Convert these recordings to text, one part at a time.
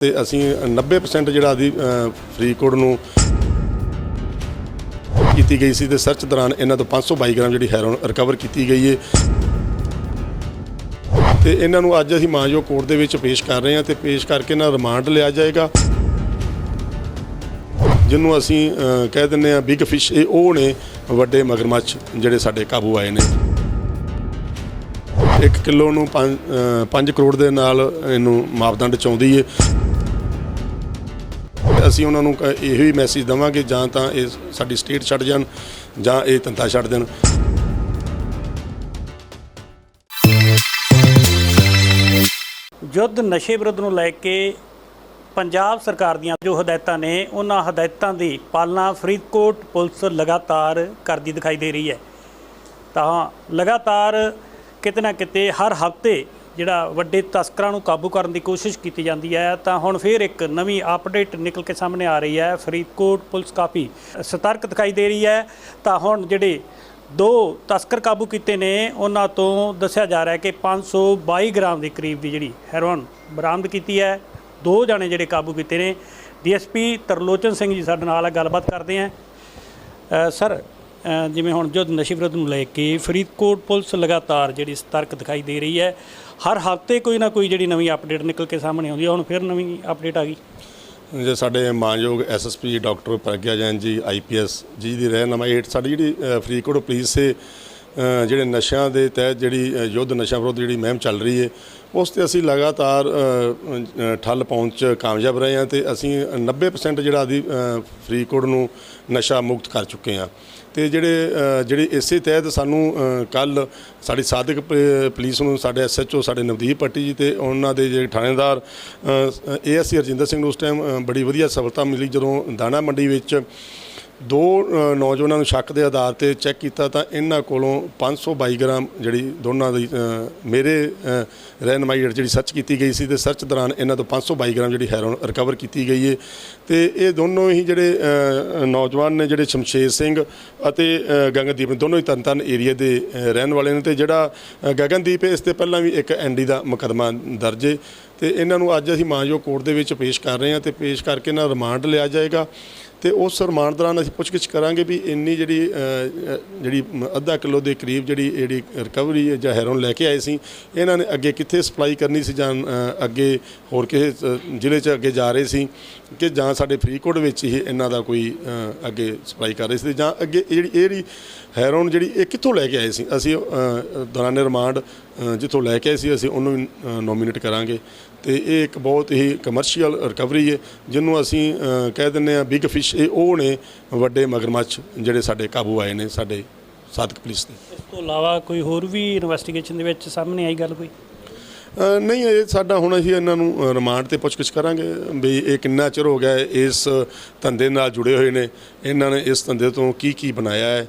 ਤੇ ਅਸੀਂ 90% ਜਿਹੜਾ ਦੀ ਫਰੀਦਕੋਟ ਨੂੰ ਕੀਤੀ ਗਈ ਸੀ ਤੇ ਸਰਚ ਦੌਰਾਨ ਇਹਨਾਂ ਤੋਂ 522 ਗ੍ਰਾਮ ਜਿਹੜੀ ਹੈਰੋਨ ਰਿਕਵਰ ਕੀਤੀ ਗਈ ਹੈ ਤੇ ਇਹਨਾਂ ਨੂੰ ਅੱਜ ਅਸੀਂ ਮਾਨਯੋਗ ਕੋਰਟ ਦੇ ਵਿੱਚ ਪੇਸ਼ ਕਰ ਰਹੇ ਹਾਂ ਤੇ ਪੇਸ਼ ਕਰਕੇ ਇਹਨਾਂ ਰਿਮਾਂਡ ਲਿਆ ਜਾਏਗਾ। ਜਿਹਨੂੰ ਅਸੀਂ ਕਹਿ ਦਿੰਦੇ ਆ ਬਿਗ ਫਿਸ਼, ਇਹ ਉਹ ਨੇ ਵੱਡੇ ਮਗਰਮੱਛ ਜਿਹੜੇ ਸਾਡੇ ਕਾਬੂ ਆਏ ਨੇ। 1 ਕਿਲੋ ਨੂੰ 5 ਕਰੋੜ ਦੇ ਨਾਲ ਇਹਨੂੰ ਮਾਪਦੰਡ ਚ ਆਉਂਦੀ ਹੈ ਅਸੀਂ ਉਹਨਾਂ ਨੂੰ ਕ- ਇਹੋ ਹੀ ਮੈਸੇਜ ਦਵਾਂਗੇ, ਜਾਂ ਤਾਂ ਇਹ ਸਾਡੀ ਸਟੇਟ ਛੱਡ ਜਾਣ, ਜਾਂ ਇਹ ਧੰਦਾ ਛੱਡ ਦੇਣ। ਯੁੱਧ ਨਸ਼ੇ ਵਿਰੁੱਧ ਨੂੰ ਲੈ ਕੇ ਪੰਜਾਬ ਸਰਕਾਰ ਦੀਆਂ ਜੋ ਹਦਾਇਤਾਂ ਨੇ, ਉਹਨਾਂ ਹਦਾਇਤਾਂ ਦੀ ਪਾਲਣਾ ਫਰੀਦਕੋਟ ਪੁਲਿਸ ਲਗਾਤਾਰ ਕਰਦੀ ਦਿਖਾਈ ਦੇ ਰਹੀ ਹੈ। ਤਾਂ ਲਗਾਤਾਰ ਕਿਤੇ ਨਾ ਕਿਤੇ ਹਰ ਹਫ਼ਤੇ ਜਿਹੜਾ ਵੱਡੇ ਤਸਕਰਾਂ ਨੂੰ ਕਾਬੂ ਕਰਨ ਦੀ ਕੋਸ਼ਿਸ਼ ਕੀਤੀ ਜਾਂਦੀ ਹੈ, ਤਾਂ ਹੁਣ ਫਿਰ ਇੱਕ ਨਵੀਂ ਅਪਡੇਟ ਨਿਕਲ ਕੇ ਸਾਹਮਣੇ ਆ ਰਹੀ ਹੈ। ਫਰੀਦਕੋਟ ਪੁਲਿਸ ਕਾਫੀ ਸਤਰਕ ਦਿਖਾਈ ਦੇ ਰਹੀ ਹੈ। ਤਾਂ ਹੁਣ ਜਿਹੜੇ ਦੋ ਤਸਕਰ ਕਾਬੂ ਕੀਤੇ ਨੇ, ਉਹਨਾਂ ਤੋਂ ਦੱਸਿਆ ਜਾ ਰਿਹਾ ਹੈ ਕਿ 522 ਗ੍ਰਾਮ ਦੇ ਕਰੀਬ ਦੀ ਜਿਹੜੀ ਹੈਰੋਇਨ ਬਰਾਮਦ ਕੀਤੀ ਹੈ। ਦੋ ਜਾਣੇ ਜਿਹੜੇ ਕਾਬੂ ਕੀਤੇ ਨੇ। ਡੀਐਸਪੀ ਤਰਲੋਚਨ ਸਿੰਘ ਜੀ ਸਾਡੇ ਨਾਲ ਗੱਲਬਾਤ ਕਰਦੇ ਆ ਸਰ ਜਿਵੇਂ ਹੁਣ ਜੋ ਨਸ਼ੇ ਵਿਰੁੱਧ ਨੂੰ ਲੈ ਕੇ ਫਰੀਦਕੋਟ ਪੁਲਿਸ ਲਗਾਤਾਰ ਜਿਹੜੀ ਸਤਰਕ ਦਿਖਾਈ ਦੇ ਰਹੀ ਹੈ। ਹਰ ਹਫ਼ਤੇ ਕੋਈ ਨਾ ਕੋਈ ਜਿਹੜੀ ਨਵੀਂ ਅਪਡੇਟ ਨਿਕਲ ਕੇ ਸਾਹਮਣੇ ਆਉਂਦੀ ਹੈ। ਹੁਣ ਫਿਰ ਨਵੀਂ ਅਪਡੇਟ ਆ ਗਈ। ਜੇ ਸਾਡੇ ਮਾਨਯੋਗ ਐਸਐਸਪੀ ਡਾਕਟਰ ਪ੍ਰਗਿਆ ਜੈਨ ਜੀ ਆਈਪੀਐਸ ਜੀ ਦੀ ਰਹਿਨਮਾਈ ਹੇਠ ਸਾਡੀ ਜਿਹੜੀ ਫਰੀਦਕੋਟ ਪੁਲਿਸ ਦੇ ਜਿਹੜੇ ਨਸ਼ਿਆਂ ਦੇ ਤਹਿਤ ਜਿਹੜੀ ਯੁੱਧ ਨਸ਼ਾ ਵਿਰੁੱਧ ਜਿਹੜੀ ਮੁਹਿੰਮ ਚੱਲ ਰਹੀ ਹੈ, ਉਸ ਤੇ ਅਸੀਂ ਲਗਾਤਾਰ ਠੱਲ ਪਾਉਣ ਚ ਕਾਮਯਾਬ ਰਹੇ ਹਾਂ ਤੇ ਅਸੀਂ 90% ਜਿਹੜਾ ਦੀ ਫਰੀਦਕੋਟ ਨੂੰ ਨਸ਼ਾ ਮੁਕਤ ਕਰ ਚੁੱਕੇ ਹਾਂ। ਤੇ ਜਿਹੜੇ ਜਿਹੜੇ ਇਸੇ ਤਹਿਤ ਸਾਨੂੰ ਕੱਲ ਸਾਡੀ ਸਾਦਿਕ ਪ- ਪੁਲਿਸ ਨੂੰ, ਸਾਡੇ ਐਸਐਚਓ ਸਾਡੇ ਨਵਦੀਪ ਪੱਟੀ ਜੀ ਤੇ ਉਹਨਾਂ ਦੇ ਜਿਹੜੇ ਥਾਣੇਦਾਰ ਏਐਸਸੀ ਹਰਜਿੰਦਰ ਸਿੰਘ ਨੂੰ ਉਸ ਟਾਈਮ ਬੜੀ ਵਧੀਆ ਸਫਲਤਾ ਮਿਲੀ ਜਦੋਂ ਦਾਣਾ ਮੰਡੀ ਵਿੱਚ ਦੋ ਨੌਜਵਾਨਾਂ ਨੂੰ ਸ਼ੱਕ ਦੇ ਆਧਾਰ ਤੇ ਚੈੱਕ ਕੀਤਾ ਤਾਂ ਇਹਨਾਂ ਕੋਲੋਂ 522 ਗ੍ਰਾਮ ਜਿਹੜੀ ਦੋਨਾਂ ਦੀ ਮੇਰੇ ਅ, ਰਹਿਨਮਾਈ ਹੇਠ ਜਿਹੜੀ ਸਰਚ ਕੀਤੀ ਗਈ ਸੀ ਤੇ ਸਰਚ ਦੌਰਾਨ ਇਹਨਾਂ ਤੋਂ 522 ਗ੍ਰਾਮ ਜਿਹੜੀ ਹੈਰੋਨ ਰਿਕਵਰ ਕੀਤੀ ਗਈ ਹੈ ਤੇ ਇਹ ਦੋਨੋਂ ਹੀ ਜਿਹੜੇ ਨੌਜਵਾਨ ਨੇ ਜਿਹੜੇ ਸ਼ਮਸ਼ੇਰ ਸਿੰਘ ਅਤੇ ਗਗਨਦੀਪ ਦੋਨੋਂ ਹੀ ਤਰਨਤਾਰਨ ਏਰੀਆ ਦੇ ਰਹਿਣ ਵਾਲੇ ਨੇ ਤੇ ਜਿਹੜਾ ਗਗਨਦੀਪ ਹੈ, ਇਸ ਤੇ ਪਹਿਲਾਂ ਵੀ ਇੱਕ ਐਨਡੀ ਦਾ ਮੁਕੱਦਮਾ ਦਰਜ ਹੈ ਤੇ ਇਹਨਾਂ ਨੂੰ ਅੱਜ ਅਸੀਂ ਮਾਨਯੋਗ ਕੋਰਟ ਦੇ ਵਿੱਚ ਪੇਸ਼ ਕਰ ਰਹੇ ਹਾਂ ਤੇ ਪੇਸ਼ ਕਰਕੇ ਇਹਨਾਂ ਰਿਮਾਂਡ ਲਿਆ ਜਾਏਗਾ। ਤੇ ਉਸ ਰਿਮਾਂਡ ਦੌਰਾਨ ਅਸੀਂ ਪੁੱਛਗਿੱਛ ਕਰਾਂਗੇ ਵੀ ਇੰਨੀ ਜਿਹੜੀ ਜਿਹੜੀ ਅੱਧਾ ਕਿਲੋ ਦੇ ਕਰੀਬ ਜਿਹੜੀ ਜਿਹੜੀ ਰਿਕਵਰੀ ਜਾਂ ਹੈਰੋਨ ਲੈ ਕੇ ਆਏ ਸੀ, ਇਹਨਾਂ ਨੇ ਅੱਗੇ ਕਿੱਥੇ ਸਪਲਾਈ ਕਰਨੀ ਸੀ ਜਾਂ ਅੱਗੇ ਹੋਰ ਕਿਸੇ ਜ਼ਿਲ੍ਹੇ 'ਚ ਅੱਗੇ ਜਾ ਰਹੇ ਸੀ ਕਿ ਜਾਂ ਸਾਡੇ ਫਰੀਦਕੋਟ ਵਿੱਚ ਹੀ ਇਹਨਾਂ ਦਾ ਕੋਈ ਅੱਗੇ ਸਪਲਾਈ ਕਰ ਰਹੇ ਸੀ ਜਾਂ ਅੱਗੇ ਇਹ ਜਿਹੜੀ ਇਹ ਜਿਹੜੀ ਹੈਰੋਨ ਜਿਹੜੀ, ਇਹ ਕਿੱਥੋਂ ਲੈ ਕੇ ਆਏ ਸੀ? ਅਸੀਂ ਦੌਰਾਨ ਰਿਮਾਂਡ ਜਿੱਥੋਂ ਲੈ ਕੇ ਆਏ ਸੀ, ਅਸੀਂ ਉਹਨੂੰ ਨੋਮੀਨੇਟ ਕਰਾਂਗੇ। ਤੇ ਇਹ ਇੱਕ ਬਹੁਤ ਹੀ ਕਮਰਸ਼ੀਅਲ ਰਿਕਵਰੀ ਹੈ, ਜਿਹਨੂੰ ਅਸੀਂ ਕਹਿ ਦਿੰਦੇ ਆ ਬਿਗ ਫਿਸ਼ ਇਹ ਉਹ ਨੇ ਵੱਡੇ ਮਗਰਮੱਛ ਜਿਹੜੇ ਸਾਡੇ ਕਾਬੂ ਆਏ ਨੇ ਸਾਡੇ ਸਾਧਕ ਪੁਲਿਸ ਦੇ। ਇਸ ਤੋਂ ਇਲਾਵਾ ਕੋਈ ਹੋਰ ਵੀ ਇਨਵੈਸਟੀਗੇਸ਼ਨ ਦੇ ਵਿੱਚ ਸਾਹਮਣੇ ਆਈ ਗੱਲ ਕੋਈ? ਨਹੀਂ ਇਹ ਸਾਡਾ ਹੁਣ ਅਸੀਂ ਇਹਨਾਂ ਨੂੰ ਰਿਮਾਂਡ ਤੇ ਪੁੱਛਗਿੱਛ ਕਰਾਂਗੇ ਵੀ ਇਹ ਕਿੰਨਾ ਚਿਰ ਹੋ ਗਿਆ ਇਸ ਧੰਦੇ ਨਾਲ ਜੁੜੇ ਹੋਏ ਨੇ ਇਹਨਾਂ ਨੇ ਇਸ ਧੰਦੇ ਤੋਂ ਕੀ ਕੀ ਬਣਾਇਆ ਹੈ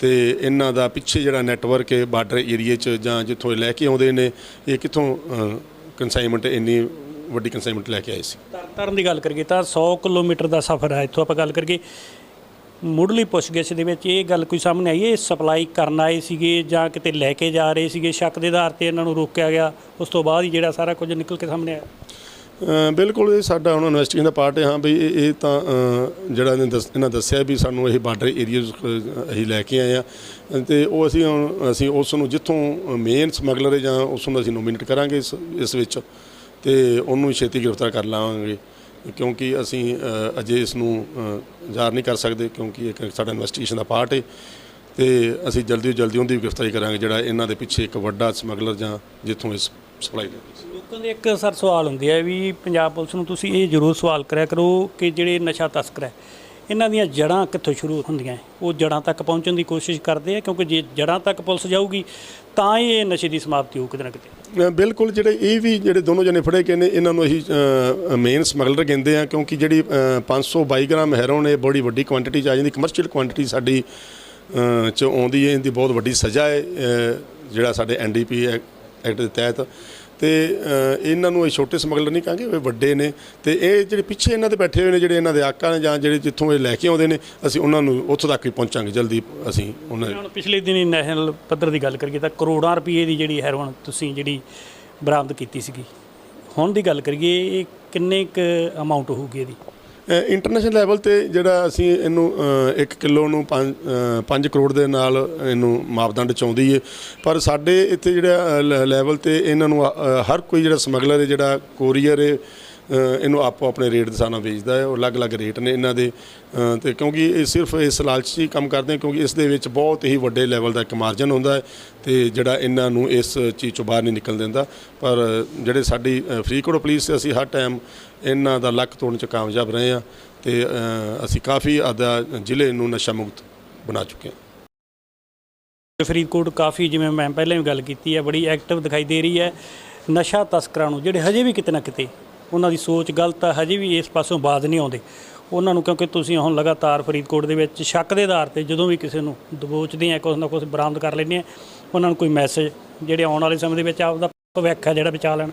ਤੇ ਇਹਨਾਂ ਦਾ ਪਿੱਛੇ ਜਿਹੜਾ ਨੈਟਵਰਕ ਹੈ ਬਾਰਡਰ ਏਰੀਏ 'ਚ ਜਾਂ ਜਿੱਥੋਂ ਲੈ ਕੇ ਆਉਂਦੇ ਨੇ ਇਹ ਕਿੱਥੋਂ ਕੰਸਾਈਨਮੈਂਟ ਇੰਨੀ ਵੱਡੀ ਕੰਸਾਈਨਮੈਂਟ ਲੈ ਕੇ ਆਏ ਸੀ। ਤਰਨਤਾਰਨ ਦੀ ਗੱਲ ਕਰੀਏ ਤਾਂ 100 ਕਿਲੋਮੀਟਰ ਦਾ ਸਫ਼ਰ ਹੈ। ਇੱਥੋਂ ਆਪਾਂ ਗੱਲ ਕਰੀਏ ਮੁੱਢਲੀ ਪੁੱਛਗਿੱਛ ਦੇ ਵਿੱਚ ਇਹ ਗੱਲ ਕੋਈ ਸਾਹਮਣੇ ਆਈ ਇਹ ਸਪਲਾਈ ਕਰਨ ਆਏ ਸੀਗੇ ਜਾਂ ਕਿਤੇ ਲੈ ਕੇ ਜਾ ਰਹੇ ਸੀਗੇ? ਸ਼ੱਕ ਦੇ ਆਧਾਰ ਤੇ ਇਹਨਾਂ ਨੂੰ ਰੋਕਿਆ ਗਿਆ ਉਸ ਤੋਂ ਬਾਅਦ ਹੀ ਜਿਹੜਾ ਸਾਰਾ ਕੁਝ ਨਿਕਲ ਕੇ ਸਾਹਮਣੇ ਆਇਆ। ਬਿਲਕੁਲ ਇਹ ਸਾਡਾ ਹੁਣ ਇਨਵੈਸਟੀਗੇਸ਼ਨ ਦਾ ਪਾਰਟ ਹੈ। ਹਾਂ ਵੀ ਇਹ ਤਾਂ ਜਿਹੜਾ ਇਹਨੇ ਦੱਸ- ਇਹਨਾਂ ਦੱਸਿਆ ਵੀ ਸਾਨੂੰ ਇਹ ਬਾਰਡਰ ਏਰੀਆ ਅਸੀਂ ਲੈ ਕੇ ਆਏ ਆ ਤੇ ਉਹ ਅਸੀਂ ਹੁਣ ਅਸੀਂ ਉਸ ਨੂੰ ਜਿੱਥੋਂ ਮੇਨ ਸਮਗਲਰ ਜਾਂ ਉਸ ਨੂੰ ਅਸੀਂ ਨੋਮੀਨੇਟ ਕਰਾਂਗੇ ਇਸ ਵਿੱਚ। ਤੇ ਉਹਨੂੰ ਛੇਤੀ ਗ੍ਰਿਫਤਾਰ ਕਰ ਲਾਵਾਂਗੇ ਕਿਉਂਕਿ ਅਸੀਂ ਅਜੇ ਇਸ ਨੂੰ ਅ, ਜ਼ਾਹਰ ਨਹੀਂ ਕਰ ਸਕਦੇ ਕਿਉਂਕਿ ਇੱਕ ਸਾਡਾ ਇਨਵੈਸਟੀਗੇਸ਼ਨ ਦਾ ਪਾਰਟ ਹੈ ਤੇ ਅਸੀਂ ਜਲਦੀ ਤੋਂ ਜਲਦੀ ਉਹਦੀ ਵੀ ਗ੍ਰਿਫਤਾਰੀ ਕਰਾਂਗੇ ਜਿਹੜਾ ਇਹਨਾਂ ਦੇ ਪਿੱਛੇ ਇੱਕ ਵੱਡਾ ਸਮਗਲਰ ਜਾਂ ਜਿੱਥੋਂ ਇਸ ਸਪਲਾਈ ਦੇ ਲੋਕਾਂ ਦੇ ਇੱਕ ਸਰ ਸਵਾਲ ਹੁੰਦੇ ਆ ਵੀ ਪੰਜਾਬ ਪੁਲਿਸ ਨੂੰ ਤੁਸੀਂ ਇਹ ਜ਼ਰੂਰ ਸਵਾਲ ਕਰਿਆ ਕਰੋ ਕਿ ਜਿਹੜੇ ਨਸ਼ਾ ਤਸਕਰ ਹੈ ਇਹਨਾਂ ਦੀਆਂ ਜੜਾਂ ਕਿੱਥੋਂ ਸ਼ੁਰੂ ਹੁੰਦੀਆਂ ਉਹ ਜੜਾਂ ਤੱਕ ਪਹੁੰਚਣ ਦੀ ਕੋਸ਼ਿਸ਼ ਕਰਦੇ ਆ ਕਿਉਂਕਿ ਜੇ ਜੜਾਂ ਤੱਕ ਪੁਲਿਸ ਜਾਊਗੀ ਤਾਂ ਹੀ ਇਹ ਨਸ਼ੇ ਦੀ ਸਮਾਪਤੀ ਹੋਊ ਕਿਤੇ ਨਾ ਕਿਤੇ। ਬਿਲਕੁਲ ਜਿਹੜੇ ਇਹ ਵੀ ਜਿਹੜੇ ਦੋਨੋਂ ਜਣੇ ਫੜੇ ਗਏ ਨੇ ਇਹਨਾਂ ਨੂੰ ਅਸੀਂ ਮੇਨ ਸਮਗਲਰ ਕਹਿੰਦੇ ਆ ਕਿਉਂਕਿ ਜਿਹੜੀ ਅ, 522 ਗ੍ਰਾਮ ਹੈਰੋਨ ਇਹ ਬੜੀ ਵੱਡੀ ਕੁਆਂਟੀਟੀ ਚ ਆ ਜਾਂਦੀ ਕਮਰਸ਼ੀਅਲ ਕੁਆਂਟੀਟੀ ਸਾਡੀ ਚ ਆਉਂਦੀ ਹੈ ਇਹਦੀ ਬਹੁਤ ਵੱਡੀ ਸਜ਼ਾ ਹੈ ਜਿਹੜਾ ਸਾਡੇ ਐਨਡੀਪੀ ਐਕਟ ਦੇ ਤਹਿਤ। ਤੇ ਇਹਨਾਂ ਨੂੰ ਇਹ ਛੋਟੇ ਸਮਗਲਰ ਨਹੀਂ ਕਹਾਂਗੇ, ਇਹ ਵੱਡੇ ਨੇ। ਤੇ ਇਹ ਜਿਹੜੇ ਪਿੱਛੇ ਇਹਨਾਂ ਦੇ ਬੈਠੇ ਹੋਏ ਨੇ, ਜਿਹੜੇ ਇਹਨਾਂ ਦੇ ਆਕਾ ਨੇ ਜਾਂ ਜਿਹੜੇ ਜਿੱਥੋਂ ਇਹ ਲੈ ਕੇ ਆਉਂਦੇ ਨੇ, ਅਸੀਂ ਉਹਨਾਂ ਨੂੰ ਉੱਥੋਂ ਤੱਕ ਹੀ ਪਹੁੰਚਾਂਗੇ, ਜਲਦੀ ਅਸੀਂ ਉਹਨਾਂ ਹੁਣ ਪਿਛਲੇ ਦਿਨੀ ਨੈਸ਼ਨਲ ਪੱਧਰ ਦੀ ਗੱਲ ਕਰੀਏ ਤਾਂ ਕਰੋੜਾਂ ਰੁਪਏ ਦੀ ਜਿਹੜੀ ਹੈਰੋਨ ਤੁਸੀਂ ਜਿਹੜੀ ਬਰਾਮਦ ਕੀਤੀ ਸੀਗੀ। ਹੁਣ ਦੀ ਗੱਲ ਕਰੀਏ, ਇਹ ਕਿੰਨੇ ਕੁ ਅਮਾਉਂਟ ਹੋਊਗੀ ਇਹਦੀ? ਇੰਟਰਨੈਸ਼ਨਲ ਲੈਵਲ ਤੇ ਜਿਹੜਾ ਅਸੀਂ ਇਹਨੂੰ 1 ਕਿਲੋ ਨੂੰ 5 ਕਰੋੜ ਦੇ ਨਾਲ ਇਹਨੂੰ ਮਾਪਦੰਡ ਚਾਉਂਦੀ ਏ। ਪਰ ਸਾਡੇ ਇੱਥੇ ਜਿਹੜਾ ਲੈਵਲ ਤੇ ਇਹਨਾਂ ਨੂੰ ਹਰ ਕੋਈ ਜਿਹੜਾ ਸਮਗਲਰ ਹੈ ਜਿਹੜਾ ਕੋਰੀਅਰ ਹੈ ਇਹਨੂੰ ਆਪੋ ਆਪਣੇ ਰੇਟ ਦੇ ਹਿਸਾਬ ਵੇਚਦਾ ਹੈ ਉਹ ਅਲੱਗ-ਅਲੱਗ ਰੇਟ ਨੇ ਇਹਨਾਂ ਦੇ ਅ, ਤੇ ਕਿਉਂਕਿ ਇਹ ਸਿਰਫ ਇਸ ਲਾਲਚ ਹੀ ਕੰਮ ਕਰਦੇ ਕਿਉਂਕਿ ਇਸ ਦੇ ਵਿੱਚ ਬਹੁਤ ਹੀ ਵੱਡੇ ਲੈਵਲ ਦਾ ਇੱਕ ਮਾਰਜਨ ਹੁੰਦਾ ਹੈ ਤੇ ਜਿਹੜਾ ਇਹਨਾਂ ਨੂੰ ਇਸ ਚੀਜ਼ ਚੋਂ ਬਾਹਰ ਨਹੀਂ ਨਿਕਲ ਦਿੰਦਾ। ਪਰ ਜਿਹੜੇ ਸਾਡੀ ਫਰੀਦਕੋਟ ਪੁਲਿਸ ਅਸੀਂ ਹਰ ਟਾਈਮ ਇਹਨਾਂ ਦਾ ਲੱਕ ਤੋੜਨ 'ਚ ਕਾਮਯਾਬ ਰਹੇ ਆ ਤੇ ਅਸੀਂ ਕਾਫੀ ਆਦਾ ਜ਼ਿਲ੍ਹੇ ਨੂੰ ਨਸ਼ਾ ਮੁਕਤ ਬਣਾ ਚੁੱਕੇ ਹਾਂ। ਫਰੀਦਕੋਟ ਕਾਫੀ ਜਿਵੇਂ ਮੈਂ ਪਹਿਲਾਂ ਵੀ ਗੱਲ ਕੀਤੀ ਹੈ ਬੜੀ ਐਕਟਿਵ ਦਿਖਾਈ ਦੇ ਰਹੀ ਹੈ। ਨਸ਼ਾ ਤਸਕਰਾਂ ਨੂੰ ਜਿਹੜੇ ਹਜੇ ਵੀ ਕਿਤੇ ਨਾ ਕਿਤੇ ਉਹਨਾਂ ਦੀ ਸੋਚ ਗਲਤ ਆ ਹਜੇ ਵੀ ਇਸ ਪਾਸੋਂ ਬਾਜ਼ ਨਹੀਂ ਆਉਂਦੇ। ਉਹਨਾਂ ਨੂੰ ਕਿਉਂਕਿ ਤੁਸੀਂ ਹੁਣ ਲਗਾਤਾਰ ਫਰੀਦਕੋਟ ਦੇ ਵਿੱਚ ਸ਼ੱਕ ਦੇ ਆਧਾਰ ਤੇ ਜਦੋਂ ਵੀ ਕਿਸੇ ਨੂੰ ਦਬੋਚਦੇ ਆ, ਕੁਛ ਨਾ ਕੁਛ ਬਰਾਮਦ ਕਰ ਲੈਂਦੇ ਆ, ਉਹਨਾਂ ਨੂੰ ਕੋਈ ਮੈਸੇਜ ਜਿਹੜੇ ਆਉਣ ਵਾਲੇ ਸਮੇਂ ਦੇ ਵਿੱਚ ਆਪਦਾ ਭਵਿੱਖ ਹੈ ਜਿਹੜਾ ਬਚਾ ਲੈਣ।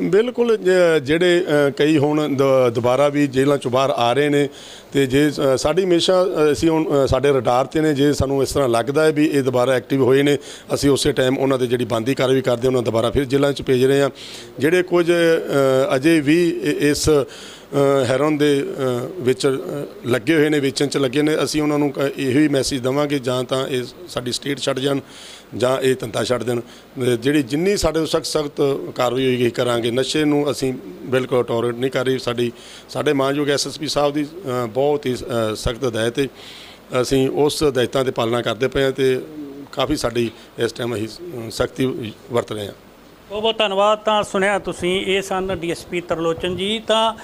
ਬਿਲਕੁਲ ਜ- ਜਿਹੜੇ ਕਈ ਹੁਣ ਦ- ਦੁਬਾਰਾ ਵੀ ਜੇਲ੍ਹਾਂ ਚੋਂ ਬਾਹਰ ਆ ਰਹੇ ਨੇ ਤੇ ਜੇ ਸਾਡੀ ਹਮੇਸ਼ਾ ਅਸੀਂ ਹੁਣ ਸਾਡੇ ਰਡਾਰ ਤੇ ਨੇ, ਜੇ ਸਾਨੂੰ ਇਸ ਤਰ੍ਹਾਂ ਲੱਗਦਾ ਹੈ ਵੀ ਇਹ ਦੁਬਾਰਾ ਐਕਟਿਵ ਹੋਏ ਨੇ, ਅਸੀਂ ਉਸੇ ਟਾਈਮ ਉਹਨਾਂ ਦੇ ਜਿਹੜੀ ਬੰਦੀ ਕਾਰਵਾਈ ਕਰਦੇ ਉਹਨਾਂ ਦੁਬਾਰਾ ਫਿਰ ਜੇਲ੍ਹਾਂ 'ਚ ਭੇਜ ਰਹੇ ਹਾਂ। ਜਿਹੜੇ ਕੁਝ ਅਜੇ ਵੀ ਇਸ ਹੈਰੋਨ ਦੇ ਵਿੱਚ ਲੱਗੇ ਹੋਏ ਨੇ, ਵੇਚਣ 'ਚ ਲੱਗੇ ਨੇ। ਅਸੀਂ ਉਹਨਾਂ ਨੂੰ ਕ- ਇਹੋ ਹੀ ਮੈਸੇਜ ਦਵਾਂਗੇ, ਜਾਂ ਤਾਂ ਇਹ ਸਾਡੀ ਸਟੇਟ ਛੱਡ ਜਾਣ, ਜਾਂ ਇਹ ਧੰਦਾ ਛੱਡ ਦੇਣ। ਜਿਹੜੀ ਜਿੰਨੀ ਸਾਡੇ ਸਖਤ ਸਖਤ ਕਾਰਵਾਈ ਹੋਏਗੀ ਕਰਾਂਗੇ, ਨਸ਼ੇ ਨੂੰ ਅਸੀਂ ਬਿਲਕੁਲ ਟੋਲਰੇਟ ਨਹੀਂ ਕਰ ਰਹੀ। ਸਾਡੀ, ਸਾਡੇ ਮਾਨਯੋਗ ਐਸਐਸਪੀ ਸਾਹਿਬ ਦੀ ਬਹੁਤ ਹੀ ਸਖਤ ਹਦਾਇਤ ਹੈ। ਅਸੀਂ ਉਸ ਹਦਾਇਤਾਂ ਦੀ ਪਾਲਣਾ ਕਰਦੇ ਪਏ ਹਾਂ ਤੇ ਕਾਫੀ ਸਾਡੀ ਇਸ ਟਾਈਮ ਅਸੀਂ ਸਖਤੀ ਵਰਤ ਰਹੇ ਹਾਂ। ਬਹੁਤ ਬਹੁਤ ਧੰਨਵਾਦ। ਤਾਂ ਸੁਣਿਆ ਤੁਸੀਂ, ਇਹ ਸਨ ਡੀਐਸਪੀ ਤਰਲੋਚਨ ਜੀ। ਤਾਂ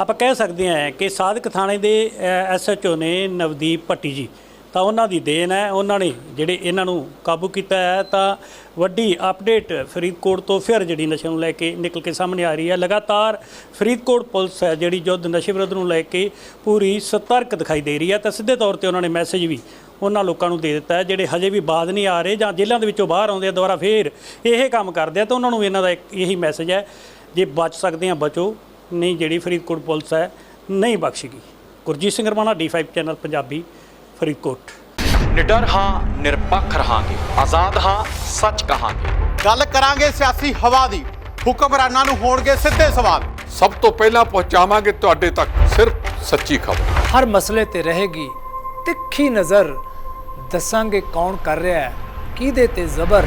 ਆਪਾਂ ਕਹਿ ਸਕਦੇ ਹਾਂ ਕਿ ਸਾਧਕ ਥਾਣੇ ਦੇ ਐਸਐਚਓ ਨੇ ਨਵਦੀਪ ਭੱਟੀ ਜੀ, ਤਾਂ ਉਹਨਾਂ ਦੀ ਦੇਣ ਹੈ, ਉਹਨਾਂ ਨੇ ਜਿਹੜੇ ਇਹਨਾਂ ਨੂੰ ਕਾਬੂ ਕੀਤਾ ਹੈ, ਤਾਂ ਵੱਡੀ ਅਪਡੇਟ ਫਰੀਦਕੋਟ ਤੋਂ ਫਿਰ ਜਿਹੜੀ ਨਸ਼ੇ ਨੂੰ ਲੈ ਕੇ ਨਿਕਲ ਕੇ ਸਾਹਮਣੇ ਆ ਰਹੀ ਹੈ। ਲਗਾਤਾਰ ਫਰੀਦਕੋਟ ਪੁਲਿਸ ਹੈ, ਜਿਹੜੀ ਯੁੱਧ ਨਸ਼ੇ ਵਿਰੁੱਧ ਨੂੰ ਲੈ ਕੇ ਪੂਰੀ ਸਤਰਕ ਦਿਖਾਈ ਦੇ ਰਹੀ ਹੈ, ਤਾਂ ਸਿੱਧੇ ਤੌਰ ਤੇ ਉਹਨਾਂ ਨੇ ਮੈਸੇਜ ਵੀ ਉਹਨਾਂ ਲੋਕਾਂ ਨੂੰ ਦੇ ਦਿੱਤਾ ਹੈ, ਜਿਹੜੇ ਹਜੇ ਵੀ ਬਾਜ਼ ਨਹੀਂ ਆ ਰਹੇ ਜਾਂ ਜੇਲ੍ਹਾਂ ਦੇ ਵਿੱਚੋਂ ਬਾਹਰ ਆਉਂਦੇ ਆ, ਦੁਬਾਰਾ ਫੇਰ ਇਹ ਕੰਮ ਕਰਦੇ ਆ, ਤਾਂ ਉਹਨਾਂ ਨੂੰ ਇਹਨਾਂ ਦਾ ਇੱਕ ਇਹੀ ਮੈਸੇਜ ਹੈ, ਜੇ ਬਚ ਸਕਦੇ ਆ, ਬਚੋ। ਨਹੀਂ ਜਿਹੜੀ ਫਰੀਦਕੋਟ ਪੁਲਿਸ ਹੈ ਨਹੀਂ ਬਖਸ਼ੇਗੀ ਗੁਰਜੀਤ ਸਿੰਘ ਰਮਾਣਾ ਡੀ5 ਚੈਨਲ ਪੰਜਾਬੀ ਫਰੀਦਕੋਟ। ਨਿਡਰ ਹਾਂ ਨਿਰਪੱਖ ਰਹਾਂਗੇ। ਆਜ਼ਾਦ ਹਾਂ ਸੱਚ ਕਹਾਂਗੇ। ਗੱਲ ਕਰਾਂਗੇ ਸਿਆਸੀ ਹਵਾ ਦੀ। ਹੁਕਮਰਾਨਾਂ ਨੂੰ ਹੋਣਗੇ ਸਿੱਧੇ ਸਵਾਲ। ਸਭ ਤੋਂ ਪਹਿਲਾਂ ਪਹੁੰਚਾਵਾਂਗੇ ਤੁਹਾਡੇ ਤੱਕ ਸਿਰਫ ਸੱਚੀ ਖਬਰ। ਹਰ ਮਸਲੇ ਤੇ ਰਹੇਗੀ ਤਿੱਖੀ ਨਜ਼ਰ। ਦੱਸਾਂਗੇ ਕੌਣ ਕਰ ਰਿਹਾ ਹੈ ਕਿਹਦੇ ਤੇ ਜ਼ਬਰ।